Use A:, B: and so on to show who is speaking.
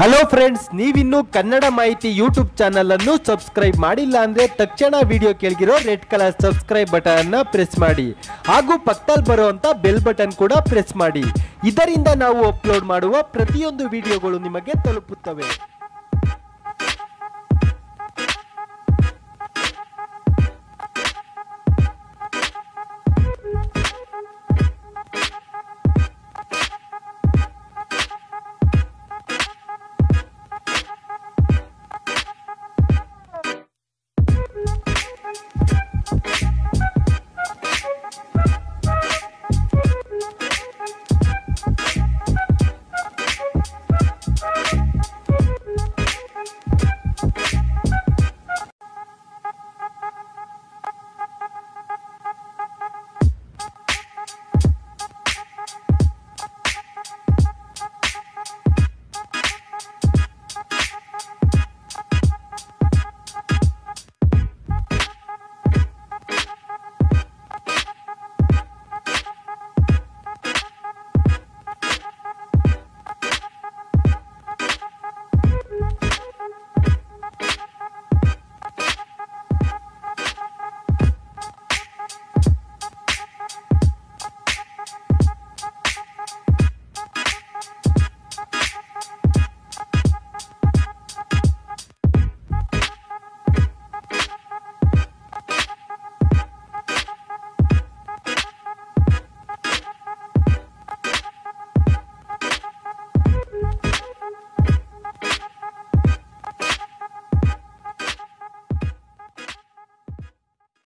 A: Hello friends ನೀವಿನ್ನೂ ಕನ್ನಡ ಮಾಹಿತಿ YouTube channel ಅನ್ನು ಸಬ್ಸ್ಕ್ರೈಬ್ ಮಾಡಿಲ್ಲ ಅಂದ್ರೆ ತಕ್ಷಣ ವಿಡಿಯೋ ಕೆಳಗಿರೋ ರೆಡ್ ಕಲರ್ ಸಬ್ಸ್ಕ್ರೈಬ್ ಬಟನ್ ಅನ್ನ ಪ್ರೆಸ್ ಮಾಡಿ. ಹಾಗೂ ಪಕ್ಕದಲ್ಲಿ ಬರುವಂತ ಬೆಲ್ ಬಟನ್ ಕೂಡ ಪ್ರೆಸ್ ಮಾಡಿ. ಇದರಿಂದ ನಾವು ಅಪ್ಲೋಡ್ ಮಾಡುವ ಪ್ರತಿಯೊಂದು ವಿಡಿಯೋಗಳು ನಿಮಗೆ ತಲುಪುತ್ತವೆ.